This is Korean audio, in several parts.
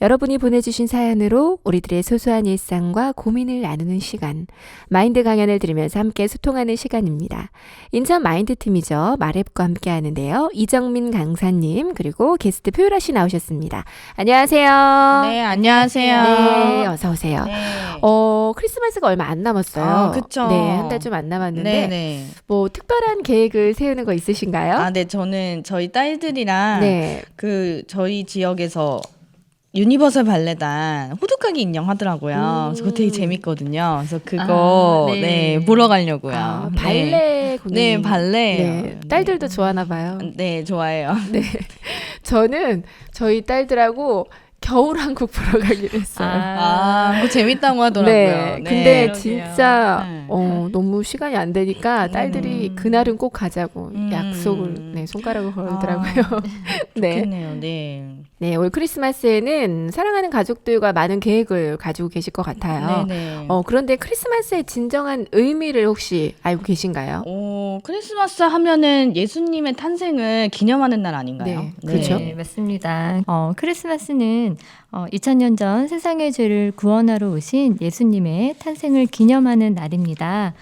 여러분이 보내주신 사연으로 우리들의 소소한 일상과 고민을 나누는 시간, 마인드 강연을 들으면서 함께 소통하는 시간입니다. 인천 마인드 팀이죠. 마랩과 함께 하는데요. 이정민 강사님, 그리고 게스트 표유라 씨 나오셨습니다. 안녕하세요. 네, 안녕하세요. 네, 어서오세요. 네. 어, 크리스마스가 얼마 안 남았어요. 아, 그쵸. 네, 한 달 좀 안 남았는데, 네, 네. 뭐, 특별한 계획을 세우는 거 있으신가요? 아, 네, 저는 저희 딸들이랑 네. 그 저희 지역에서 유니버설 발레단 호두까기 인형 하더라고요. 그래서 그거 되게 음. 재밌거든요. 그래서 그거 아, 네. 네. 보러 가려고요. 아, 네. 발레 공연. 네, 발레. 네, 딸들도 좋아하나 봐요. 네, 좋아해요. 네. 저는 저희 딸들하고 겨울왕국 보러 가기로 했어요. 아, 그거 재밌다고 하더라고요. 네. 근데 그러게요. 진짜 네. 어, 너무 시간이 안 되니까 딸들이 음. 그날은 꼭 가자고 음. 약속을 네, 손가락을 걸더라고요. 아, 네. 좋겠네요. 네. 네, 올 크리스마스에는 사랑하는 가족들과 많은 계획을 가지고 계실 것 같아요. 네, 네. 어, 그런데 크리스마스의 진정한 의미를 혹시 알고 계신가요? 오, 크리스마스 하면은 예수님의 탄생을 기념하는 날 아닌가요? 네, 그렇죠. 네, 맞습니다. 어, 크리스마스는 어, 2000년 전 세상의 죄를 구원하러 오신 예수님의 탄생을 기념하는 날입니다.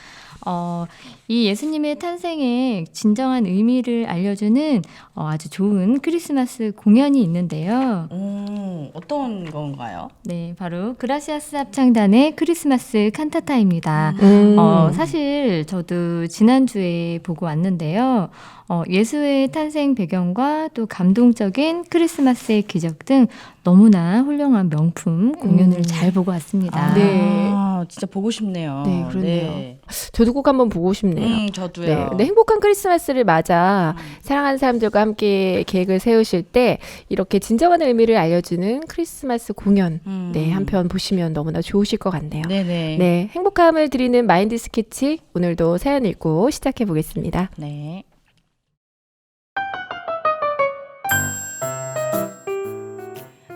어, 이 예수님의 탄생의 진정한 의미를 알려주는 어, 아주 좋은 크리스마스 공연이 있는데요. 오, 어떤 건가요? 네, 바로 그라시아스 합창단의 크리스마스 칸타타입니다. 음. 어, 사실 저도 지난주에 보고 왔는데요. 어, 예수의 탄생 배경과 또 감동적인 크리스마스의 기적 등 너무나 훌륭한 명품 공연을 음. 잘 보고 왔습니다. 아, 네. 아, 진짜 보고 싶네요. 네, 그러네요. 저도 꼭 한번 보고 싶네요. 음, 저도요. 네. 근데 행복한 크리스마스를 맞아 음. 사랑하는 사람들과 함께 계획을 세우실 때 이렇게 진정한 의미를 알려주는 크리스마스 공연 음. 네, 한 편 보시면 너무나 좋으실 것 같네요. 네네. 네, 행복함을 드리는 마인드 스케치 오늘도 사연 읽고 시작해 보겠습니다. 네.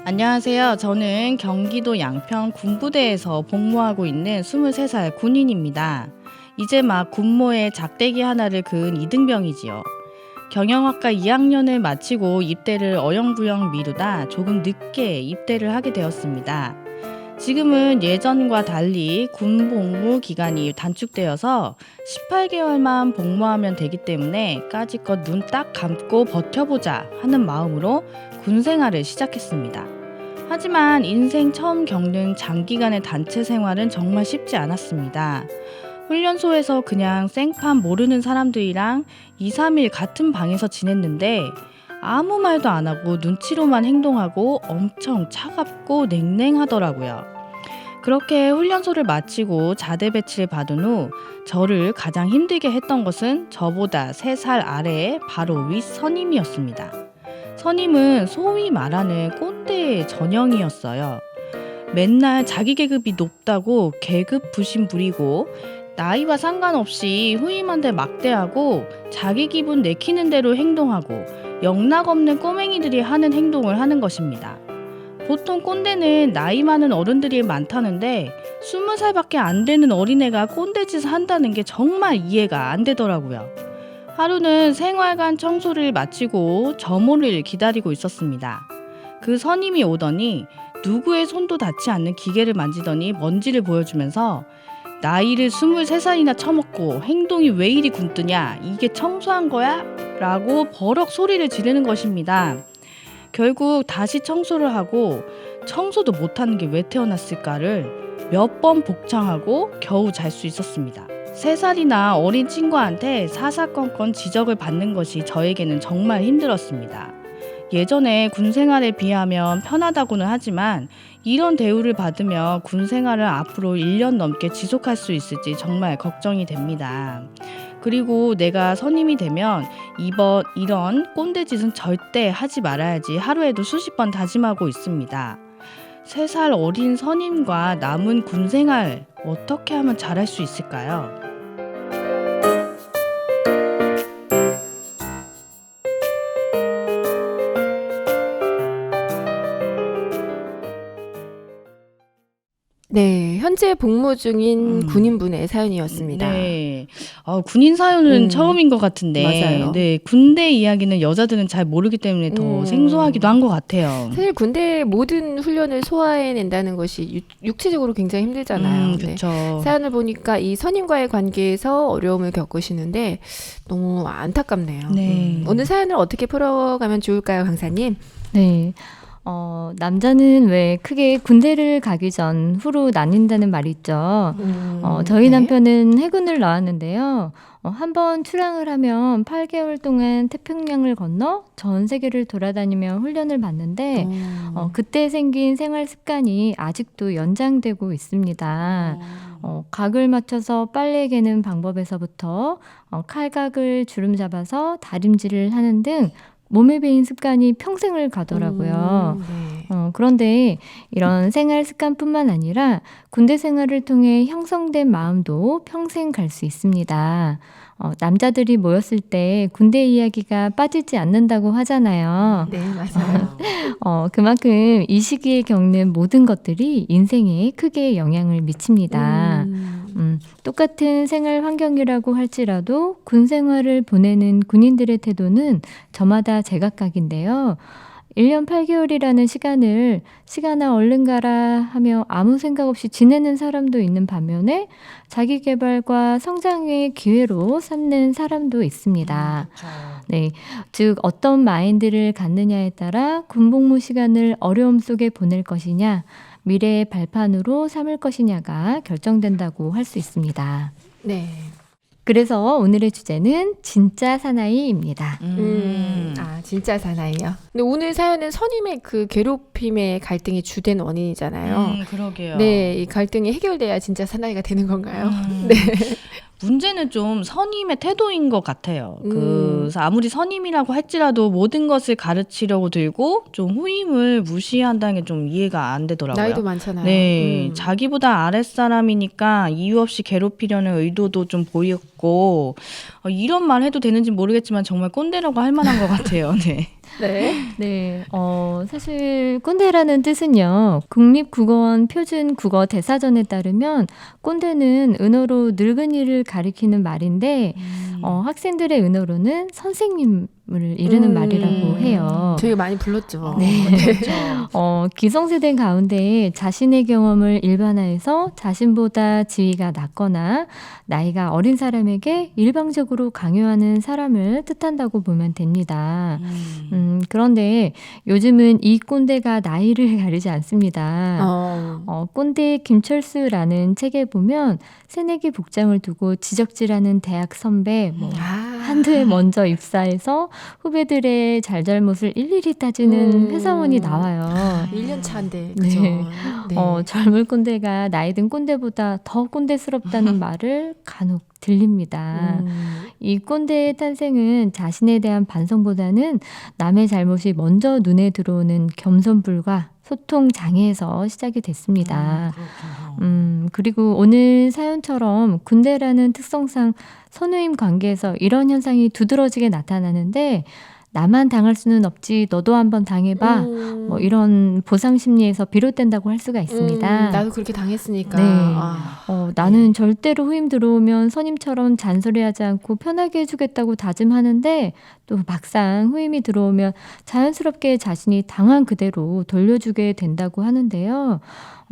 안녕하세요. 저는 경기도 양평 군부대에서 복무하고 있는 23살 군인입니다. 이제 막 군모에 작대기 하나를 그은 이등병이지요. 경영학과 2학년을 마치고 입대를 어영부영 미루다 조금 늦게 입대를 하게 되었습니다. 지금은 예전과 달리 군 복무 기간이 단축되어서 18개월만 복무하면 되기 때문에 까짓것 눈 딱 감고 버텨보자 하는 마음으로 군 생활을 시작했습니다. 하지만 인생 처음 겪는 장기간의 단체 생활은 정말 쉽지 않았습니다. 훈련소에서 그냥 생판 모르는 사람들이랑 2, 3일 같은 방에서 지냈는데 아무 말도 안 하고 눈치로만 행동하고 엄청 차갑고 냉랭하더라고요. 그렇게 훈련소를 마치고 자대 배치를 받은 후 저를 가장 힘들게 했던 것은 저보다 3살 아래의 바로 윗 선임이었습니다. 선임은 소위 말하는 꼰대 전형이었어요. 맨날 자기 계급이 높다고 계급 부심 부리고 나이와 상관없이 후임한테 막대하고 자기 기분 내키는 대로 행동하고 영락 없는 꼬맹이들이 하는 행동을 하는 것입니다. 보통 꼰대는 나이 많은 어른들이 많다는데 스무 살밖에 안 되는 어린애가 꼰대 짓을 한다는 게 정말 이해가 안 되더라고요. 하루는 생활관 청소를 마치고 점호를 기다리고 있었습니다. 그 선임이 오더니 누구의 손도 닿지 않는 기계를 만지더니 먼지를 보여주면서 나이를 23살이나 처먹고 행동이 왜 이리 굼뜨냐 이게 청소한 거야? 라고 버럭 소리를 지르는 것입니다. 결국 다시 청소를 하고 청소도 못하는 게 왜 태어났을까를 몇 번 복창하고 겨우 잘 수 있었습니다. 세 살이나 어린 친구한테 사사건건 지적을 받는 것이 저에게는 정말 힘들었습니다. 예전에 군 생활에 비하면 편하다고는 하지만 이런 대우를 받으며 군 생활을 앞으로 1년 넘게 지속할 수 있을지 정말 걱정이 됩니다. 그리고 내가 선임이 되면 이번 이런 꼰대 짓은 절대 하지 말아야지 하루에도 수십 번 다짐하고 있습니다. 세 살 어린 선임과 남은 군 생활 어떻게 하면 잘할 수 있을까요? 네, 현재 복무 중인 음. 군인분의 사연이었습니다. 네. 어, 군인 사연은 음. 처음인 것 같은데, 맞아요. 네 군대 이야기는 여자들은 잘 모르기 때문에 더 음. 생소하기도 한 것 같아요. 사실 군대 모든 훈련을 소화해낸다는 것이 육, 육체적으로 굉장히 힘들잖아요. 음, 네. 그렇죠. 사연을 보니까 이 선임과의 관계에서 어려움을 겪으시는데 너무 안타깝네요. 네. 음, 오늘 사연을 어떻게 풀어가면 좋을까요, 강사님? 네. 어, 남자는 왜 크게 군대를 가기 전 후로 나뉜다는 말이 있죠. 음, 어, 저희 네. 남편은 해군을 나왔는데요. 어, 한번 출항을 하면 8개월 동안 태평양을 건너 전 세계를 돌아다니며 훈련을 받는데 어, 어, 그때 생긴 생활 습관이 아직도 연장되고 있습니다. 어, 각을 맞춰서 빨래 개는 방법에서부터 어, 칼각을 주름 잡아서 다림질을 하는 등 몸에 배인 습관이 평생을 가더라고요. 음, 네. 어, 그런데 이런 생활 습관뿐만 아니라 군대 생활을 통해 형성된 마음도 평생 갈 수 있습니다. 어, 남자들이 모였을 때 군대 이야기가 빠지지 않는다고 하잖아요. 네, 맞아요. 어, 그만큼 이 시기에 겪는 모든 것들이 인생에 크게 영향을 미칩니다. 음, 음, 똑같은 생활 환경이라고 할지라도 군 생활을 보내는 군인들의 태도는 저마다 제각각인데요. 1년 8개월이라는 시간을 시간아 얼른 가라 하며 아무 생각 없이 지내는 사람도 있는 반면에 자기 개발과 성장의 기회로 삼는 사람도 있습니다. 그렇죠. 네. 즉, 어떤 마인드를 갖느냐에 따라 군복무 시간을 어려움 속에 보낼 것이냐, 미래의 발판으로 삼을 것이냐가 결정된다고 할 수 있습니다. 네. 그래서 오늘의 주제는 진짜 사나이입니다. 음. 음, 아, 진짜 사나이요. 근데 오늘 사연은 선임의 그 괴롭힘의 갈등이 주된 원인이잖아요. 음, 그러게요. 네, 이 갈등이 해결돼야 진짜 사나이가 되는 건가요? 음, 네. 문제는 좀 선임의 태도인 것 같아요. 음. 그래서 아무리 선임이라고 할지라도 모든 것을 가르치려고 들고 좀 후임을 무시한다는 게 좀 이해가 안 되더라고요. 나이도 많잖아요. 네, 음. 자기보다 아랫사람이니까 이유 없이 괴롭히려는 의도도 좀 보였고 어, 이런 말 해도 되는지 모르겠지만 정말 꼰대라고 할 만한 것 같아요. 네. 네. 네, 어, 사실 꼰대라는 뜻은요, 국립국어원 표준 국어 대사전에 따르면 꼰대는 은어로 늙은이를 가리키는 말인데, 어, 학생들의 은어로는 선생님 을 이르는 음. 말이라고 해요. 저희가 많이 불렀죠. 네. 그렇죠. 어, 기성세대 가운데 자신의 경험을 일반화해서 자신보다 지위가 낮거나 나이가 어린 사람에게 일방적으로 강요하는 사람을 뜻한다고 보면 됩니다. 음. 음, 그런데 요즘은 이 꼰대가 나이를 가리지 않습니다. 어. 어, 꼰대 김철수라는 책에 보면 새내기 복장을 두고 지적질하는 대학 선배, 뭐, 아. 한두 해 먼저 입사해서 후배들의 잘잘못을 일일이 따지는 음. 회사원이 나와요. 1년 차인데. 네. 그죠? 네. 어, 젊은 꼰대가 나이 든 꼰대보다 더 꼰대스럽다는 말을 간혹 들립니다. 음. 이 꼰대의 탄생은 자신에 대한 반성보다는 남의 잘못이 먼저 눈에 들어오는 겸손불과 소통 장애에서 시작이 됐습니다. 그렇군요. 음, 그리고 오늘 사연처럼 군대라는 특성상 선후임 관계에서 이런 현상이 두드러지게 나타나는데 나만 당할 수는 없지 너도 한번 당해봐 음. 뭐 이런 보상 심리에서 비롯된다고 할 수가 있습니다. 음, 나도 그렇게 당했으니까. 네. 아. 어, 나는 절대로 후임 들어오면 선임처럼 잔소리하지 않고 편하게 해주겠다고 다짐하는데 또 막상 후임이 들어오면 자연스럽게 자신이 당한 그대로 돌려주게 된다고 하는데요.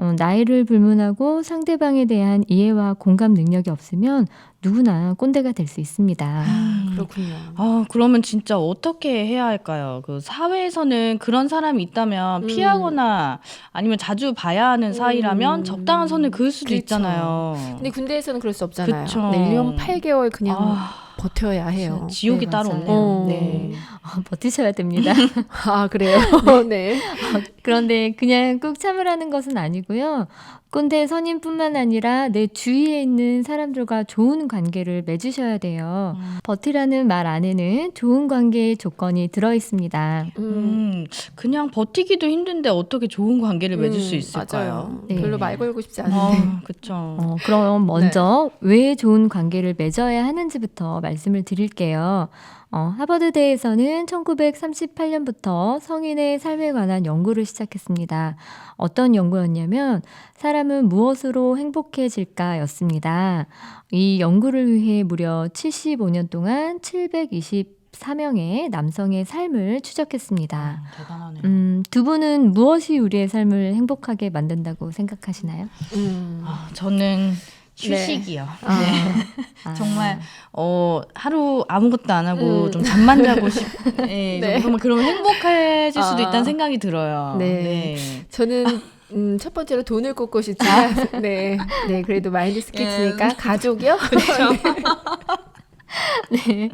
어, 나이를 불문하고 상대방에 대한 이해와 공감 능력이 없으면 누구나 꼰대가 될 수 있습니다. 음. 그렇군요. 아, 그러면 진짜 어떻게 해야 할까요? 그 사회에서는 그런 사람이 있다면 음. 피하거나 아니면 자주 봐야 하는 사이라면 음. 적당한 선을 그을 수도 그렇죠. 있잖아요. 근데 군대에서는 그럴 수 없잖아요. 그쵸. 네, 1년 8개월 그냥 아, 버텨야 해요. 지옥이 네, 따로 맞아요. 없네요. 어. 네. 어, 버티셔야 됩니다. 아, 그래요? 네. 그런데 그냥 꾹 참으라는 것은 아니고요. 꼰대 선임뿐만 아니라 내 주위에 있는 사람들과 좋은 관계를 맺으셔야 돼요. 음. 버티라는 말 안에는 좋은 관계의 조건이 들어 있습니다. 음. 음, 그냥 버티기도 힘든데 어떻게 좋은 관계를 맺을 수 음, 있을까요? 맞아요. 네. 별로 말 걸고 싶지 않은데. 아, 그쵸. 어, 그럼 먼저 왜 좋은 관계를 맺어야 하는지부터 말씀을 드릴게요. 어, 하버드대에서는 1938년부터 성인의 삶에 관한 연구를 시작했습니다. 어떤 연구였냐면 사람은 무엇으로 행복해질까였습니다. 이 연구를 위해 무려 75년 동안 724명의 남성의 삶을 추적했습니다. 아, 대단하네요. 음, 두 분은 무엇이 우리의 삶을 행복하게 만든다고 생각하시나요? 음. 아, 저는 휴식이요. 아, 네. 아. 정말 어 하루 아무것도 안 하고 음. 좀 잠만 자고 싶. 네, 네. 정말 그러면 행복해질 수도 아. 있다는 생각이 들어요. 네. 저는 음, 첫 번째로 돈을 꽂고 싶지만, 네, 네, 그래도 마인드 스케치니까 가족이요. 네.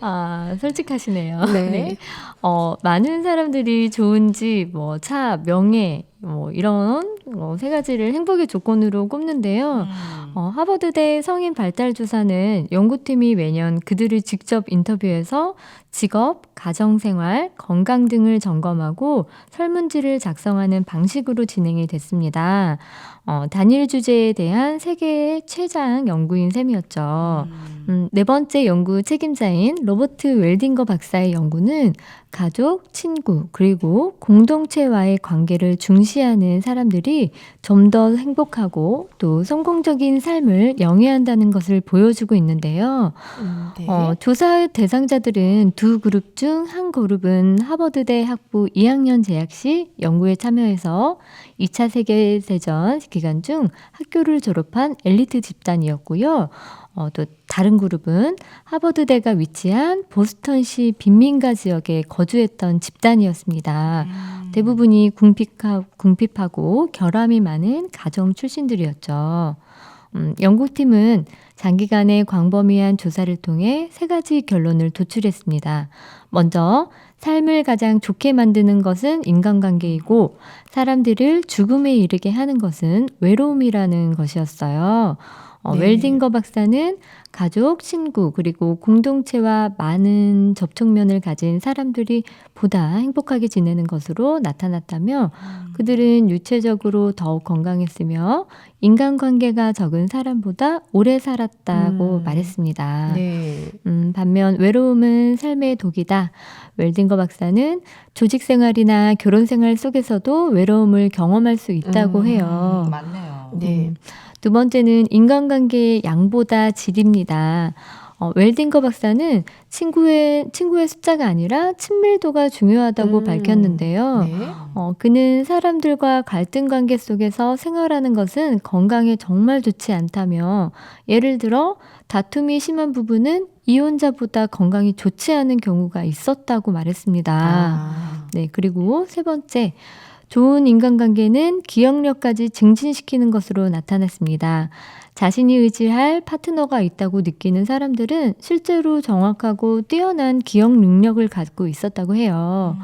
아, 솔직하시네요. 네. 어, 많은 사람들이 좋은 집, 뭐, 차, 명예, 뭐, 이런 어, 세 가지를 행복의 조건으로 꼽는데요. 음. 어, 하버드대 성인 발달 조사는 연구팀이 매년 그들을 직접 인터뷰해서 직업, 가정생활, 건강 등을 점검하고 설문지를 작성하는 방식으로 진행이 됐습니다. 어, 단일 주제에 대한 세계의 최장 연구인 셈이었죠. 음. 음, 네 번째 연구 책임자인 로버트 웰딩거 박사의 연구는 가족, 친구, 그리고 공동체와의 관계를 중시하는 사람들이 좀 더 행복하고 또 성공적인 삶을 영위한다는 것을 보여주고 있는데요. 음, 네. 어, 조사 대상자들은 두 그룹 중 한 그룹은 하버드대 학부 2학년 재학 시 연구에 참여해서 2차 세계대전 기간 중 학교를 졸업한 엘리트 집단이었고요. 어, 또 다른 그룹은 하버드대가 위치한 보스턴시 빈민가 지역에 거주했던 집단이었습니다. 음. 대부분이 궁핍하, 궁핍하고 결함이 많은 가정 출신들이었죠. 음, 연구팀은 장기간의 광범위한 조사를 통해 세 가지 결론을 도출했습니다. 먼저, 삶을 가장 좋게 만드는 것은 인간관계이고, 사람들을 죽음에 이르게 하는 것은 외로움이라는 것이었어요. 어, 네. 웰딩거 박사는 가족, 친구, 그리고 공동체와 많은 접촉면을 가진 사람들이 보다 행복하게 지내는 것으로 나타났다며 음. 그들은 유체적으로 더욱 건강했으며 인간관계가 적은 사람보다 오래 살았다고 음. 말했습니다. 네. 음, 반면 외로움은 삶의 독이다. 웰딩거 박사는 조직 생활이나 결혼 생활 속에서도 외로움을 경험할 수 있다고 음, 해요. 맞네요. 네. 음, 두 번째는 인간관계의 양보다 질입니다. 어, 웰딩거 박사는 친구의 친구의 숫자가 아니라 친밀도가 중요하다고 음, 밝혔는데요. 네. 어, 그는 사람들과 갈등 관계 속에서 생활하는 것은 건강에 정말 좋지 않다며 예를 들어 다툼이 심한 부부는 이혼자보다 건강이 좋지 않은 경우가 있었다고 말했습니다. 아. 네, 그리고 세 번째. 좋은 인간관계는 기억력까지 증진시키는 것으로 나타났습니다. 자신이 의지할 파트너가 있다고 느끼는 사람들은 실제로 정확하고 뛰어난 기억 능력을 갖고 있었다고 해요.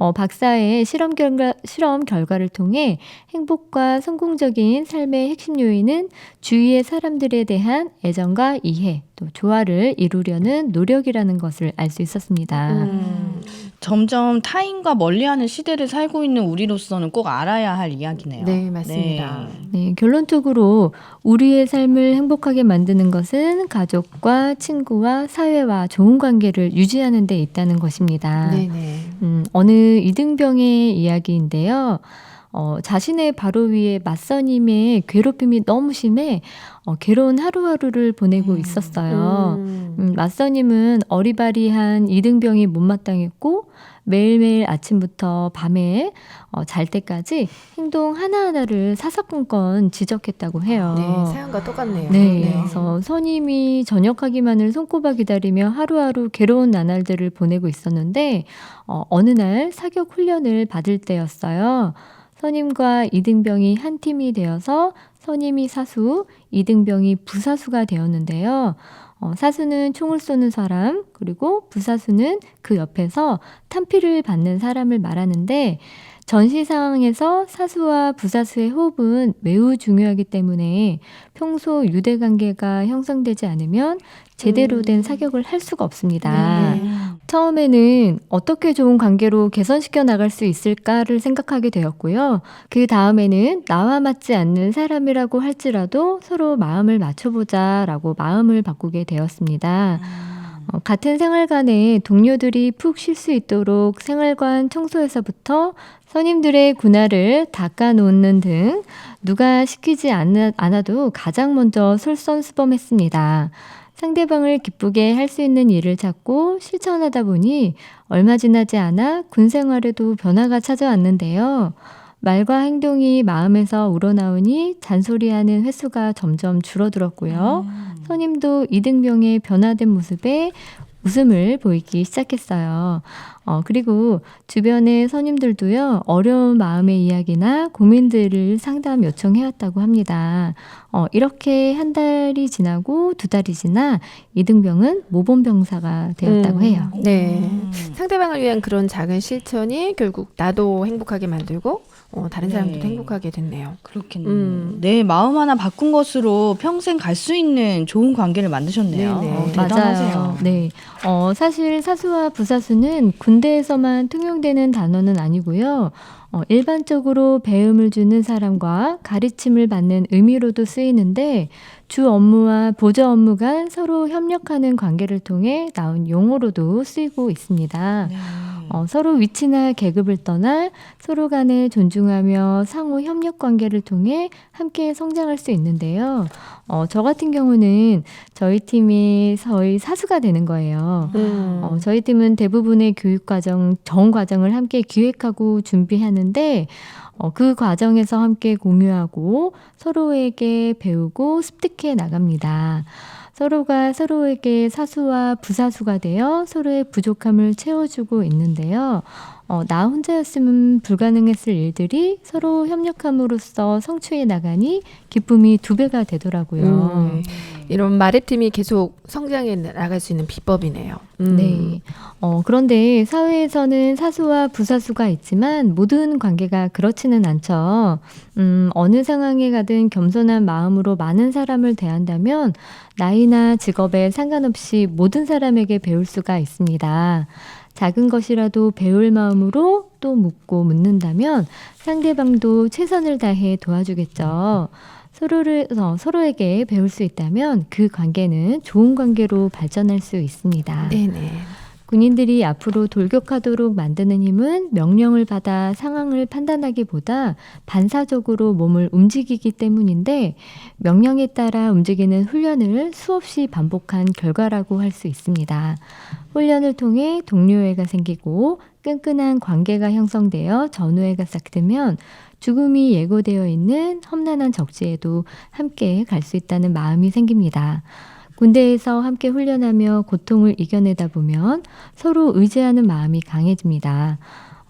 어, 박사의 실험 결과, 실험 결과를 통해 행복과 성공적인 삶의 핵심 요인은 주위의 사람들에 대한 애정과 이해, 또 조화를 이루려는 노력이라는 것을 알 수 있었습니다. 음. 점점 타인과 멀리하는 시대를 살고 있는 우리로서는 꼭 알아야 할 이야기네요. 네, 맞습니다. 네, 결론적으로 우리의 삶을 행복하게 만드는 것은 가족과 친구와 사회와 좋은 관계를 유지하는 데 있다는 것입니다. 네, 네. 음, 어느 이등병의 이야기인데요. 어, 자신의 바로 위에 맞선임의 괴롭힘이 너무 심해 어, 괴로운 하루하루를 보내고 음. 있었어요. 음. 음, 맞선임은 어리바리한 이등병이 못마땅했고 매일매일 아침부터 밤에 어, 잘 때까지 행동 하나하나를 사사건건 지적했다고 해요. 네, 사연과 똑같네요. 네, 그래서 선임이 저녁하기만을 손꼽아 기다리며 하루하루 괴로운 나날들을 보내고 있었는데 어, 어느 날 사격 훈련을 받을 때였어요. 선임과 이등병이 한 팀이 되어서 선임이 사수, 이등병이 부사수가 되었는데요. 어, 사수는 총을 쏘는 사람, 그리고 부사수는 그 옆에서 탄피를 받는 사람을 말하는데 전시 상황에서 사수와 부사수의 호흡은 매우 중요하기 때문에 평소 유대 관계가 형성되지 않으면 제대로 된 음. 사격을 할 수가 없습니다. 네. 처음에는 어떻게 좋은 관계로 개선시켜 나갈 수 있을까를 생각하게 되었고요. 그 다음에는 나와 맞지 않는 사람이라고 할지라도 서로 마음을 맞춰보자 라고 마음을 바꾸게 되었습니다. 어, 같은 생활관에 동료들이 푹 쉴 수 있도록 생활관 청소에서부터 선임들의 군화를 닦아놓는 등 누가 시키지 않- 않아도 가장 먼저 솔선수범했습니다. 상대방을 기쁘게 할 수 있는 일을 찾고 실천하다 보니 얼마 지나지 않아 군 생활에도 변화가 찾아왔는데요. 말과 행동이 마음에서 우러나오니 잔소리하는 횟수가 점점 줄어들었고요. 음. 선임도 이등병의 변화된 모습에 웃음을 보이기 시작했어요. 어, 그리고 주변의 선임들도요, 어려운 마음의 이야기나 고민들을 상담 요청해왔다고 합니다. 어, 이렇게 한 달이 지나고 두 달이 지나 이등병은 모범병사가 되었다고 음. 해요. 네. 음. 상대방을 위한 그런 작은 실천이 결국 나도 행복하게 만들고 어, 다른 사람들도 네. 행복하게 됐네요. 그렇겠네요. 음. 내 마음 하나 바꾼 것으로 평생 갈 수 있는 좋은 관계를 만드셨네요. 네네. 어, 대단하세요. 맞아요. 네. 어, 사실 사수와 부사수는 군대에서만 통용되는 단어는 아니고요. 어, 일반적으로 배움을 주는 사람과 가르침을 받는 의미로도 쓰이는데 주 업무와 보조 업무가 서로 협력하는 관계를 통해 나온 용어로도 쓰이고 있습니다. 네. 어, 서로 위치나 계급을 떠나 서로 간에 존중하며 상호 협력 관계를 통해 함께 성장할 수 있는데요. 어, 저 같은 경우는 저희 팀이 저희 사수가 되는 거예요. 음. 어, 저희 팀은 대부분의 교육 과정, 정 과정을 함께 기획하고 준비하는데 어, 그 과정에서 함께 공유하고 서로에게 배우고 습득해 나갑니다. 서로가 서로에게 사수와 부사수가 되어 서로의 부족함을 채워주고 있는데요. 어, 나 혼자였으면 불가능했을 일들이 서로 협력함으로써 성취해 나가니 기쁨이 두 배가 되더라고요. 음. 이런 마레팀이 계속 성장해 나갈 수 있는 비법이네요. 음. 네. 어, 그런데 사회에서는 사수와 부사수가 있지만 모든 관계가 그렇지는 않죠. 음, 어느 상황에 가든 겸손한 마음으로 많은 사람을 대한다면 나이나 직업에 상관없이 모든 사람에게 배울 수가 있습니다. 작은 것이라도 배울 마음으로 또 묻고 묻는다면 상대방도 최선을 다해 도와주겠죠. 서로를 어, 서로에게 배울 수 있다면 그 관계는 좋은 관계로 발전할 수 있습니다. 네네. 군인들이 앞으로 돌격하도록 만드는 힘은 명령을 받아 상황을 판단하기보다 반사적으로 몸을 움직이기 때문인데 명령에 따라 움직이는 훈련을 수없이 반복한 결과라고 할 수 있습니다. 훈련을 통해 동료애가 생기고 끈끈한 관계가 형성되어 전우애가 싹트면 죽음이 예고되어 있는 험난한 적지에도 함께 갈 수 있다는 마음이 생깁니다. 군대에서 함께 훈련하며 고통을 이겨내다 보면 서로 의지하는 마음이 강해집니다.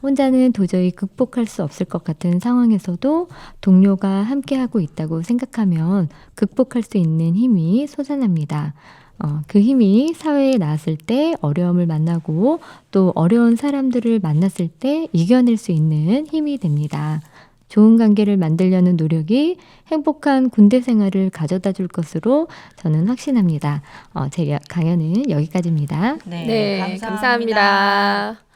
혼자는 도저히 극복할 수 없을 것 같은 상황에서도 동료가 함께하고 있다고 생각하면 극복할 수 있는 힘이 솟아납니다. 어, 그 힘이 사회에 나왔을 때 어려움을 만나고 또 어려운 사람들을 만났을 때 이겨낼 수 있는 힘이 됩니다. 좋은 관계를 만들려는 노력이 행복한 군대 생활을 가져다 줄 것으로 저는 확신합니다. 어, 제 여- 강연은 여기까지입니다. 네, 네, 감사합니다.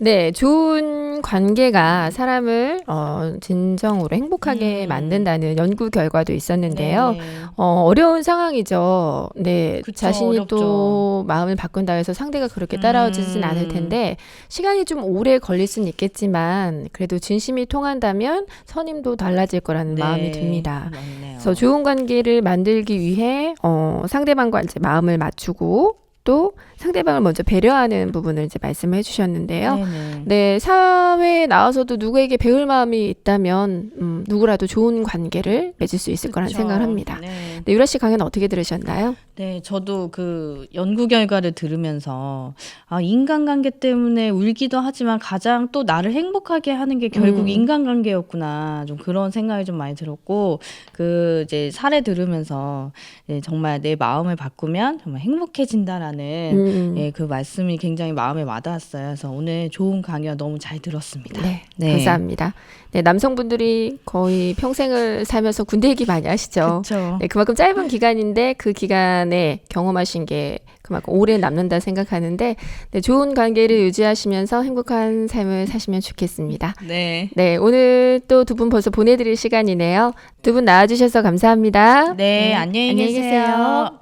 네, 좋은 관계가 사람을 어, 진정으로 행복하게 음. 만든다는 연구 결과도 있었는데요. 네. 어, 어려운 상황이죠. 네, 그쵸, 자신이 어렵죠. 또 마음을 바꾼다 해서 상대가 그렇게 따라오지는 음. 않을 텐데 시간이 좀 오래 걸릴 수는 있겠지만 그래도 진심이 통한다면 선임도 달라질 거라는 네, 마음이 듭니다. 맞네요. 그래서 좋은 관계를 만들기 위해 어, 상대방과 이제 마음을 맞추고 또 상대방을 먼저 배려하는 부분을 이제 말씀을 해주셨는데요. 네네. 네, 사회에 나와서도 누구에게 배울 마음이 있다면 음, 누구라도 좋은 관계를 맺을 수 있을 거란 그쵸. 생각을 합니다. 네. 네, 유라 씨 강연 어떻게 들으셨나요? 네, 저도 그 연구 결과를 들으면서 아, 인간관계 때문에 울기도 하지만 가장 또 나를 행복하게 하는 게 결국 음. 인간관계였구나. 좀 그런 생각이 좀 많이 들었고 그 이제 사례 들으면서 네, 정말 내 마음을 바꾸면 정말 행복해진다라는 음, 예, 그 말씀이 굉장히 마음에 와닿았어요. 그래서 오늘 좋은 강연 너무 잘 들었습니다. 네, 네. 감사합니다. 네, 남성분들이 거의 평생을 살면서 군대 얘기 많이 하시죠. 네, 그만큼 짧은 기간인데 그 기간에 경험하신 게 그만큼 오래 남는다 생각하는데 네, 좋은 관계를 유지하시면서 행복한 삶을 사시면 좋겠습니다. 네. 네, 오늘 또 두 분 벌써 보내드릴 시간이네요. 두 분 나와주셔서 감사합니다. 네, 네, 안녕히 안녕히 계세요. 계세요.